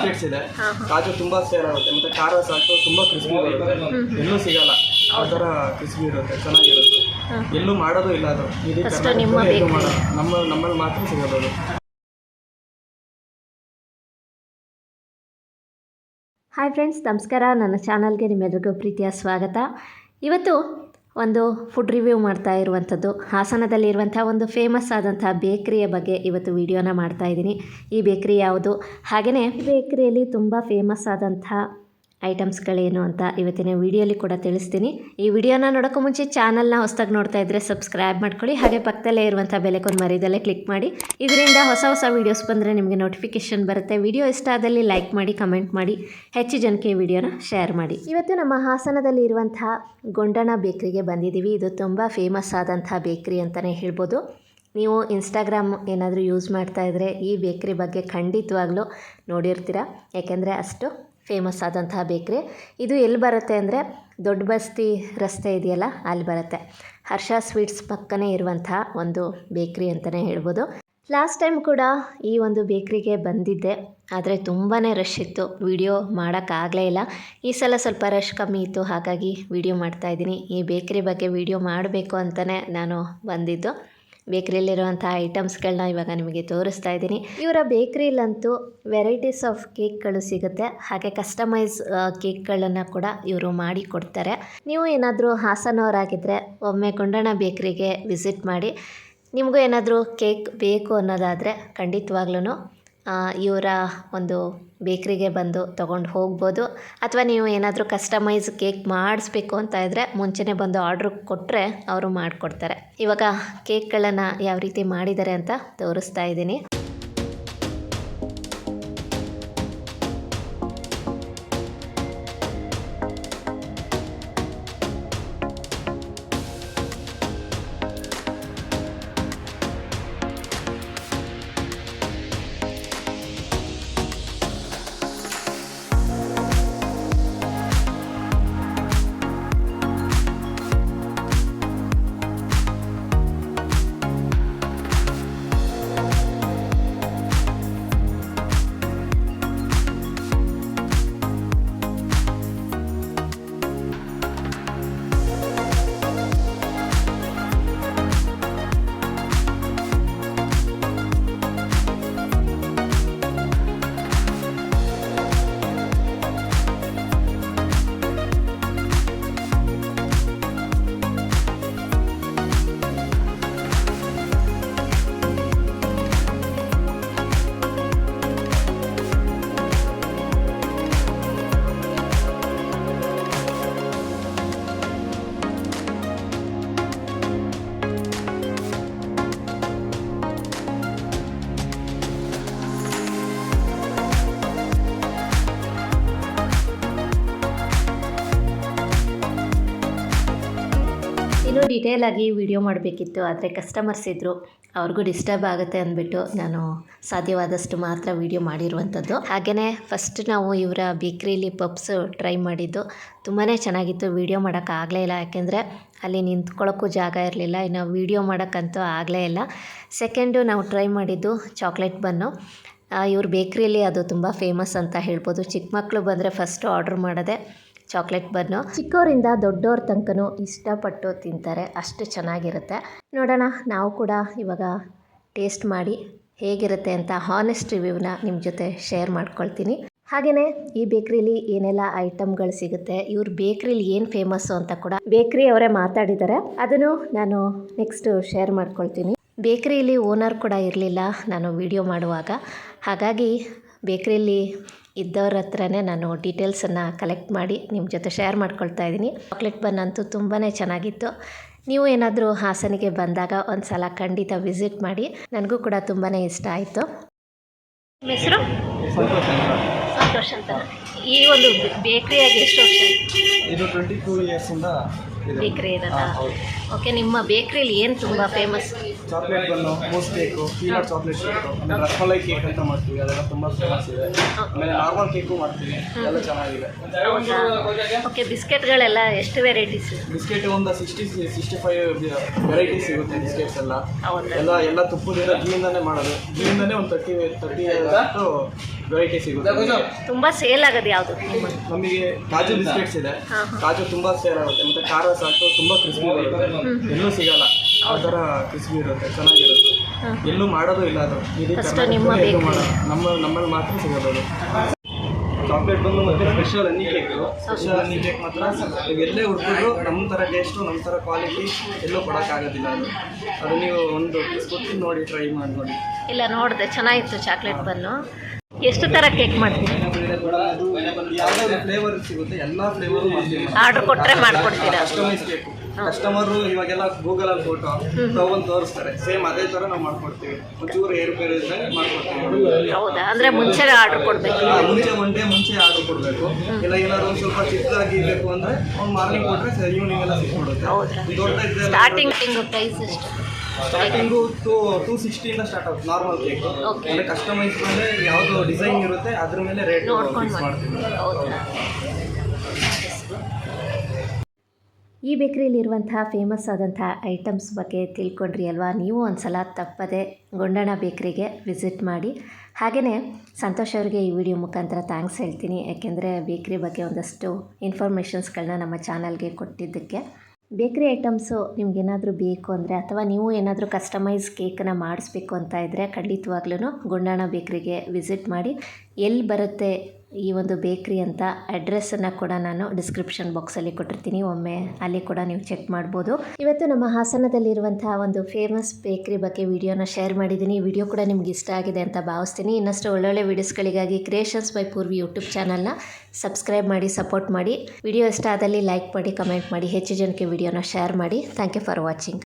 Plates ಇದೆ. ಕಾಜು ತುಂಬಾ ಸೇರ್ ಆಗುತ್ತೆ. ಮತ್ತೆ ಖಾರ ಸಾಕು ತುಂಬಾ ಕ್ರಿಸ್ಪಿ ಬರುತ್ತೆ. ಎಲ್ಲೂ ಸಿಗಲ್ಲ. ಆ ಥರ ಕ್ರಿಸ್ಪಿ ಇರುತ್ತೆ ಚೆನ್ನಾಗಿರುತ್ತೆ. ಎಲ್ಲೂ ಮಾಡೋದು ಇಲ್ಲ ಅದು. ಇಡೀ ಕರ್ನಾಟಕದಲ್ಲಿ ನಿಮ್ಮ ಎಲ್ಲೂ ಮಾಡಲ್ಲ ನಮ್ಮ ನಮ್ಮಲ್ಲಿ ಮಾತ್ರ ಸಿಗಬಹುದು ಅದು. ಹಾಯ್ ಫ್ರೆಂಡ್ಸ್ ನಮಸ್ಕಾರ. ನನ್ನ ಚಾನಲ್ಗೆ ನಿಮ್ಮೆಲ್ಲರಿಗೂ ಪ್ರೀತಿಯ ಸ್ವಾಗತ. ಇವತ್ತು ಒಂದು ಫುಡ್ ರಿವ್ಯೂ ಮಾಡ್ತಾ ಇರುವಂಥದ್ದು. ಹಾಸನದಲ್ಲಿರುವಂಥ ಒಂದು ಫೇಮಸ್ ಆದಂಥ ಬೇಕ್ರಿಯ ಬಗ್ಗೆ ಇವತ್ತು ವಿಡಿಯೋನ ಮಾಡ್ತಾ ಇದ್ದೀನಿ. ಈ ಬೇಕ್ರಿ ಯಾವುದು? ಹಾಗೆಯೇ ಬೇಕ್ರಿಯಲ್ಲಿ ತುಂಬ ಫೇಮಸ್ ಆದಂಥ ಐಟಮ್ಸ್ಗಳೇನು ಅಂತ ಇವತ್ತಿನ ವಿಡಿಯೋಲಿ ಕೂಡ ತಿಳಿಸ್ತೀನಿ. ಈ ವಿಡಿಯೋನ ನೋಡೋಕ್ಕೂ ಮುಂಚೆ ಚಾನಲ್ನ ಹೊಸ್ದಾಗಿ ನೋಡ್ತಾ ಇದ್ದರೆ ಸಬ್ಸ್ಕ್ರೈಬ್ ಮಾಡ್ಕೊಳ್ಳಿ. ಹಾಗೆ ಪಕ್ಕದಲ್ಲೇ ಇರುವಂಥ ಬೆಲೆಕೊಂಡು ಮರಿದಲ್ಲೇ ಕ್ಲಿಕ್ ಮಾಡಿ. ಇದರಿಂದ ಹೊಸ ಹೊಸ ವೀಡಿಯೋಸ್ ಬಂದರೆ ನಿಮಗೆ ನೋಟಿಫಿಕೇಷನ್ ಬರುತ್ತೆ. ವಿಡಿಯೋ ಇಷ್ಟ ಆದಲ್ಲಿ ಲೈಕ್ ಮಾಡಿ, ಕಮೆಂಟ್ ಮಾಡಿ. ಹೆಚ್ಚು ಜನಕ್ಕೆ ಈ ವಿಡಿಯೋನ ಶೇರ್ ಮಾಡಿ. ಇವತ್ತು ನಮ್ಮ ಹಾಸನದಲ್ಲಿ ಇರುವಂಥ ಗೊಂಡಣ ಬೇಕ್ರಿಗೆ ಬಂದಿದ್ದೀವಿ. ಇದು ತುಂಬ ಫೇಮಸ್ ಆದಂಥ ಬೇಕ್ರಿ ಅಂತಲೇ ಹೇಳ್ಬೋದು. ನೀವು ಇನ್ಸ್ಟಾಗ್ರಾಮ್ ಏನಾದರೂ ಯೂಸ್ ಮಾಡ್ತಾ ಇದ್ದರೆ ಈ ಬೇಕ್ರಿ ಬಗ್ಗೆ ಖಂಡಿತವಾಗ್ಲೂ ನೋಡಿರ್ತೀರ. ಯಾಕೆಂದರೆ ಅಷ್ಟು ಫೇಮಸ್ ಆದಂತಹ ಬೇಕ್ರಿ. ಇದು ಎಲ್ಲಿ ಬರುತ್ತೆ ಅಂದರೆ ದೊಡ್ಡ ಬಸ್ತಿ ರಸ್ತೆ ಇದೆಯಲ್ಲ, ಅಲ್ಲಿ ಬರುತ್ತೆ. ಹರ್ಷ ಸ್ವೀಟ್ಸ್ ಪಕ್ಕನೇ ಇರುವಂತಹ ಒಂದು ಬೇಕ್ರಿ ಅಂತಲೇ ಹೇಳ್ಬೋದು. ಲಾಸ್ಟ್ ಟೈಮ್ ಕೂಡ ಈ ಒಂದು ಬೇಕ್ರಿಗೆ ಬಂದಿದ್ದೆ, ಆದರೆ ತುಂಬಾ ರಶ್ ಇತ್ತು. ವಿಡಿಯೋ ಮಾಡೋಕ್ಕಾಗಲೇ ಇಲ್ಲ. ಈ ಸಲ ಸ್ವಲ್ಪ ರಶ್ ಕಮ್ಮಿ ಇತ್ತು, ಹಾಗಾಗಿ ವಿಡಿಯೋ ಮಾಡ್ತಾಯಿದ್ದೀನಿ ಈ ಬೇಕ್ರಿ ಬಗ್ಗೆ ವಿಡಿಯೋ ಮಾಡಬೇಕು ಅಂತಲೇ ನಾನು ಬಂದಿದ್ದು. ಬೇಕ್ರಿಯಲ್ಲಿರುವಂಥ ಐಟಮ್ಸ್ಗಳನ್ನ ಇವಾಗ ನಿಮಗೆ ತೋರಿಸ್ತಾ ಇದ್ದೀನಿ. ಇವರ ಬೇಕ್ರಿಲಂತೂ ವೆರೈಟೀಸ್ ಆಫ್ ಕೇಕ್ಗಳು ಸಿಗುತ್ತೆ. ಹಾಗೆ ಕಸ್ಟಮೈಸ್ ಕೇಕ್ಗಳನ್ನು ಕೂಡ ಇವರು ಮಾಡಿ ಕೊಡ್ತಾರೆ. ನೀವು ಏನಾದರೂ ಹಾಸನವರಾಗಿದ್ದರೆ ಒಮ್ಮೆ ಗೊಂಡಣ ಬೇಕ್ರಿಗೆ ವಿಸಿಟ್ ಮಾಡಿ. ನಿಮಗೂ ಏನಾದರೂ ಕೇಕ್ ಬೇಕು ಅನ್ನೋದಾದರೆ ಖಂಡಿತವಾಗ್ಲೂ ಇವರ ಒಂದು ಬೇಕ್ರಿಗೆ ಬಂದು ತೊಗೊಂಡು ಹೋಗ್ಬೋದು. ಅಥವಾ ನೀವು ಏನಾದರೂ ಕಸ್ಟಮೈಸ್ ಕೇಕ್ ಮಾಡಿಸ್ಬೇಕು ಅಂತ ಇದ್ದರೆ ಮುಂಚೆನೇ ಬಂದು ಆರ್ಡ್ರ್ ಕೊಟ್ಟರೆ ಅವರು ಮಾಡಿಕೊಡ್ತಾರೆ. ಇವಾಗ ಕೇಕ್ಗಳನ್ನು ಯಾವ ರೀತಿ ಮಾಡಿದ್ದಾರೆ ಅಂತ ತೋರಿಸ್ತಾ ಇದ್ದೀನಿ. ಡೀಟೇಲ್ ಆಗಿ ವಿಡಿಯೋ ಮಾಡಬೇಕಿತ್ತು, ಆದರೆ ಕಸ್ಟಮರ್ಸ್ ಇದ್ದರು ಅವ್ರಿಗೂ ಡಿಸ್ಟರ್ಬ್ ಆಗುತ್ತೆ ಅಂದ್ಬಿಟ್ಟು ನಾನು ಸಾಧ್ಯವಾದಷ್ಟು ಮಾತ್ರ ವಿಡಿಯೋ ಮಾಡಿರುವಂಥದ್ದು. ಹಾಗೆಯೇ ಫಸ್ಟ್ ನಾವು ಇವರ ಬೇಕ್ರಿಲಿ ಪಪ್ಸ್ ಟ್ರೈ ಮಾಡಿದ್ದು ತುಂಬಾ ಚೆನ್ನಾಗಿತ್ತು. ವಿಡಿಯೋ ಮಾಡೋಕ್ಕಾಗಲೇ ಇಲ್ಲ, ಯಾಕೆಂದರೆ ಅಲ್ಲಿ ನಿಂತ್ಕೊಳ್ಳೋಕ್ಕೂ ಜಾಗ ಇರಲಿಲ್ಲ, ಇನ್ನು ವೀಡಿಯೋ ಮಾಡೋಕ್ಕಂತೂ ಆಗಲೇ ಇಲ್ಲ. ಸೆಕೆಂಡು ನಾವು ಟ್ರೈ ಮಾಡಿದ್ದು ಚಾಕ್ಲೇಟ್ ಬನ್ನು ಇವ್ರ ಬೇಕ್ರಿಯಲ್ಲಿ ಅದು ತುಂಬ ಫೇಮಸ್ ಅಂತ ಹೇಳ್ಬೋದು. ಚಿಕ್ಕ ಮಕ್ಕಳು ಬಂದರೆ ಫಸ್ಟು ಆರ್ಡ್ರ್ ಮಾಡೋದೆ ಚಾಕ್ಲೇಟ್ ಬರ್ನು ಚಿಕ್ಕವರಿಂದ ದೊಡ್ಡವ್ರ ತನಕನೂ ಇಷ್ಟಪಟ್ಟು ತಿಂತಾರೆ. ಅಷ್ಟು ಚೆನ್ನಾಗಿರುತ್ತೆ. ನೋಡೋಣ, ನಾವು ಕೂಡ ಇವಾಗ ಟೇಸ್ಟ್ ಮಾಡಿ ಹೇಗಿರುತ್ತೆ ಅಂತ ಹಾನೆಸ್ಟ್ ರಿವ್ಯೂನ ನಿಮ್ಮ ಜೊತೆ ಶೇರ್ ಮಾಡ್ಕೊಳ್ತೀನಿ. ಹಾಗೇ ಈ ಬೇಕ್ರಿಲಿ ಏನೆಲ್ಲ ಐಟಮ್ಗಳು ಸಿಗುತ್ತೆ, ಇವ್ರ ಬೇಕ್ರಿಲಿ ಏನು ಫೇಮಸ್ಸು ಅಂತ ಕೂಡ ಬೇಕ್ರಿ ಅವರೇ ಮಾತಾಡಿದ್ದಾರೆ. ಅದನ್ನು ನಾನು ನೆಕ್ಸ್ಟು ಶೇರ್ ಮಾಡ್ಕೊಳ್ತೀನಿ. ಬೇಕ್ರಿಯಲ್ಲಿ ಓನರ್ ಕೂಡ ಇರಲಿಲ್ಲ ನಾನು ವಿಡಿಯೋ ಮಾಡುವಾಗ. ಹಾಗಾಗಿ ಬೇಕ್ರಿಯಲ್ಲಿ ಇದ್ದವ್ರ ಹತ್ರನೇ ನಾನು ಡೀಟೇಲ್ಸನ್ನು ಕಲೆಕ್ಟ್ ಮಾಡಿ ನಿಮ್ಮ ಜೊತೆ ಶೇರ್ ಮಾಡ್ಕೊಳ್ತಾ ಇದ್ದೀನಿ. ಚಾಕ್ಲೇಟ್ ಬನ್ ಅಂತೂ ತುಂಬಾ ಚೆನ್ನಾಗಿತ್ತು. ನೀವು ಏನಾದರೂ ಹಾಸನಿಗೆ ಬಂದಾಗ ಒಂದು ಸಲ ಖಂಡಿತ ವಿಸಿಟ್ ಮಾಡಿ. ನನಗೂ ಕೂಡ ತುಂಬಾ ಇಷ್ಟ ಆಯಿತು. ಹೆಸರು? ಸಂತೋಷ ಅಂತ. ಈ ಒಂದು ಬೇಕರಿಯಾಗಿ ಎಷ್ಟು ಇದು ಟ್ವೆಂಟಿ ಟೂ ಬೇಕ್ರಿ ಇರೋದಾ ಹೌದು. ಓಕೆ ನಿಮ್ಮ ಬೇಕ್ರಿಲಿ ಏನು ತುಂಬ famous chocolate bun mousse cake peanut chocolate cake ಆಮೇಲೆ ರಸಮಲೈ ಕೇಕ್ ಅಂತ ಮಾಡ್ತೀವಿ ಅದೆಲ್ಲ ತುಂಬ ಫೇಮಸ್ ಇದೆ. ಆಮೇಲೆ ನಾರ್ಮಲ್ ಕೇಕು ಮಾಡ್ತೀವಿ ಎಲ್ಲ ಚೆನ್ನಾಗಿದೆ. ಓಕೆ ಬಿಸ್ಕೆಟ್ಗಳೆಲ್ಲ ಎಷ್ಟು ವೆರೈಟೀಸ್ ಬಿಸ್ಕೆಟ್ ಒಂದು ಸಿಕ್ಸ್ಟಿ ಸಿಕ್ಸ್ಟಿ ಫೈವ್ ವೆರೈಟೀಸ್ ಸಿಗುತ್ತೆ ಬಿಸ್ಕೆಟ್ಸ್ ಎಲ್ಲ. ಎಲ್ಲ ಎಲ್ಲ ತುಪ್ಪದಿಂದ ಗೀಯಿಂದಾನೇ ಮಾಡೋದು. ಗೀಯಿಂದಾನೇ ಒಂದು ತರ್ಟಿ ತರ್ಟಿ ಅಷ್ಟು ವೆರೈಟಿ ಸಿಗುತ್ತೆ. ತುಂಬಾ ಸೇಲ್ ಆಗೋದು ಯಾವುದು ನಿಮ್ಮ? ನಮಗೆ ಕಾಜು ಬಿಸ್ಕೆಟ್ಸ್ ಇದೆ. ಕಾಜು ತುಂಬಾ ಸೇಲ್ ಆಗುತ್ತೆ. ಮತ್ತೆ ಖಾರ ಸಾಕು ತುಂಬ ಕ್ರಿಸ್ಪಿ ಬರುತ್ತೆ ಎಲ್ಲೂ ಸಿಗಲ್ಲ. ಆ ಥರ ಕ್ರಿಸ್ಪಿ ಇರುತ್ತೆ ಚೆನ್ನಾಗಿರುತ್ತೆ. ಎಲ್ಲೂ ಮಾಡೋದು ಇಲ್ಲ ಅದು. ಕರ್ನಾಟಕದಲ್ಲಿ ಎಲ್ಲೂ. ಮಾಡೋದು. ನಮ್ಮ ನಮ್ಮಲ್ಲಿ ಮಾತ್ರ ಸಿಗಬಹುದು. ಅದು ಚಾಕ್ಲೇಟ್ ಬಂದು ಮತ್ತೆ ಸ್ಪೆಷಲ್ ಅನ್ನಿ ಕೇಕು ಸ್ಪೆಷಲ್ ಅನ್ನಿ ಕೇಕ್ ಮಾತ್ರ ನೀವು ಎಲ್ಲೇ ಹುಡುಕಿದ್ರು ನಮ್ಮ ಥರ ಟೇಸ್ಟು ನಮ್ಮ ಥರ ಕ್ವಾಲಿಟಿ ಎಲ್ಲೂ ಕೊಡೋಕ್ಕಾಗೋದಿಲ್ಲ ಅದು. ಅದು ನೀವು ಒಂದು ಪೀಸ್ ಕೊಟ್ಟು ನೋಡಿ ಟ್ರೈ ಮಾಡಿ ನೋಡಿ. ಇಲ್ಲ ನೋಡಿದೆ. ಚೆನ್ನಾಗಿತ್ತು ಚಾಕ್ಲೇಟ್ ಬನ್ನು ಎಷ್ಟು ಥರ ಕೇಕ್ ಮಾಡ್ತೀರಿ? ಫ್ಲೇವರ್ ಸಿಗುತ್ತೆ ಎಲ್ಲ ಫ್ಲೇವರು ಮಾಡ್ತೀವಿ ಆರ್ಡ್ರ್ ಕೊಟ್ಟರೆ ಮಾಡಿಕೊಡ್ತೀರಾ ಕಸ್ಟಮೈಸ್ ಬೇಕು ಕಸ್ಟಮರು ಇವಾಗೆಲ್ಲ ಗೂಗಲ್ ಅಲ್ಲಿ ಫೋಟೋ ತಗೊಂಡು ತೋರಿಸ್ತಾರೆ. ಸೇಮ್ ಅದೇ ತರ ನಾವು ಮಾಡ್ಕೊಡ್ತೀವಿ. ಒಂಚೂರು ಏರುಪೇರು ಇದ್ದಾಗ ಮಾಡ್ಕೊಡ್ತೀವಿ. ಹೌದಾ? ಅಂದರೆ ಮುಂಚೆ ಆರ್ಡರ್ ಕೊಡಬೇಕು. ಮುಂಚೆ ಒನ್ ಡೇ ಮುಂಚೆ ಆರ್ಡರ್ ಕೊಡಬೇಕು. ಇಲ್ಲ ಏನಾದ್ರು ಒಂದು ಸ್ವಲ್ಪ ಚಿಕ್ಕದಾಗಿ ಇರಬೇಕು ಅಂದ್ರೆ ಒಂದು ಮಾರ್ನಿಂಗ್ ಕೊಟ್ಟರೆ ಈವ್ನಿಂಗ್ ಎಲ್ಲ ಸಿಕ್ಬಿಡುತ್ತೆ. ದೊಡ್ಡ ಸ್ಟಾರ್ಟಿಂಗ್ ಪ್ರೈಸ್ ಎಷ್ಟು? ಸ್ಟಾರ್ಟಿಂಗು ಟೂ ಟೂ ಸಿಕ್ಸ್ಟಿಯಿಂದ ಸ್ಟಾರ್ಟ್ ಆಗುತ್ತೆ ನಾರ್ಮಲ್ ಕೇಕ್ ಅಂದರೆ ಕಸ್ಟಮೈಸ್ ಮೇಲೆ ಯಾವುದು ಡಿಸೈನ್ ಇರುತ್ತೆ ಅದ್ರ ಮೇಲೆ ರೇಟ್ ನೋಡ್ಕೊಂಡು ಫಿಕ್ಸ್ ಮಾಡ್ತೀವಿ. ಈ ಬೇಕ್ರಿಯಲ್ಲಿರುವಂತಹ ಫೇಮಸ್ ಆದಂಥ ಐಟಮ್ಸ್ ಬಗ್ಗೆ ತಿಳ್ಕೊಂಡ್ರಿ ಅಲ್ವಾ? ನೀವು ಒಂದು ಸಲ ತಪ್ಪದೆ ಗೊಂಡಣ ಬೇಕ್ರಿಗೆ ವಿಸಿಟ್ ಮಾಡಿ. ಹಾಗೆಯೇ ಸಂತೋಷ್ ಅವರಿಗೆ ಈ ವಿಡಿಯೋ ಮುಖಾಂತರ ಥ್ಯಾಂಕ್ಸ್ ಹೇಳ್ತೀನಿ. ಯಾಕೆಂದರೆ ಬೇಕ್ರಿ ಬಗ್ಗೆ ಒಂದಷ್ಟು ಇನ್ಫಾರ್ಮೇಷನ್ಸ್ಗಳನ್ನ ನಮ್ಮ ಚಾನಲ್ಗೆ ಕೊಟ್ಟಿದ್ದಕ್ಕೆ. ಬೇಕ್ರಿ ಐಟಮ್ಸು ನಿಮ್ಗೇನಾದರೂ ಬೇಕು ಅಂದರೆ ಅಥವಾ ನೀವು ಏನಾದರೂ ಕಸ್ಟಮೈಸ್ ಕೇಕನ್ನು ಮಾಡಿಸ್ಬೇಕು ಅಂತ ಇದ್ದರೆ ಖಂಡಿತವಾಗ್ಲೂ ಗುಂಡಣ್ಣ ಬೇಕ್ರಿಗೆ ವಿಸಿಟ್ ಮಾಡಿ. ಎಲ್ಲಿ ಬರುತ್ತೆ ಈ ಒಂದು ಬೇಕ್ರಿ ಅಂತ ಅಡ್ರೆಸ್ಸನ್ನು ಕೂಡ ನಾನು ಡಿಸ್ಕ್ರಿಪ್ಷನ್ ಬಾಕ್ಸಲ್ಲಿ ಕೊಟ್ಟಿರ್ತೀನಿ. ಒಮ್ಮೆ ಅಲ್ಲಿ ಕೂಡ ನೀವು ಚೆಕ್ ಮಾಡ್ಬೋದು. ಇವತ್ತು ನಮ್ಮ ಹಾಸನದಲ್ಲಿರುವಂತಹ ಒಂದು ಫೇಮಸ್ ಬೇಕ್ರಿ ಬಗ್ಗೆ ವಿಡಿಯೋನ ಶೇರ್ ಮಾಡಿದ್ದೀನಿ. ವಿಡಿಯೋ ಕೂಡ ನಿಮ್ಗೆ ಇಷ್ಟ ಆಗಿದೆ ಅಂತ ಭಾವಿಸ್ತೀನಿ. ಇನ್ನಷ್ಟು ಒಳ್ಳೊಳ್ಳೆ ವಿಡಿಯೋಸ್ಗಳಿಗಾಗಿ ಕ್ರಿಯೇಷನ್ಸ್ ಬೈ ಪೂರ್ವಿ ಯೂಟ್ಯೂಬ್ ಚಾನಲ್ನ ಸಬ್ಸ್ಕ್ರೈಬ್ ಮಾಡಿ ಸಪೋರ್ಟ್ ಮಾಡಿ. ವಿಡಿಯೋ ಇಷ್ಟ ಆದಲ್ಲಿ ಲೈಕ್ ಮಾಡಿ ಕಮೆಂಟ್ ಮಾಡಿ. ಹೆಚ್ಚು ಜನಕ್ಕೆ ವಿಡಿಯೋನ ಶೇರ್ ಮಾಡಿ. Thank you for watching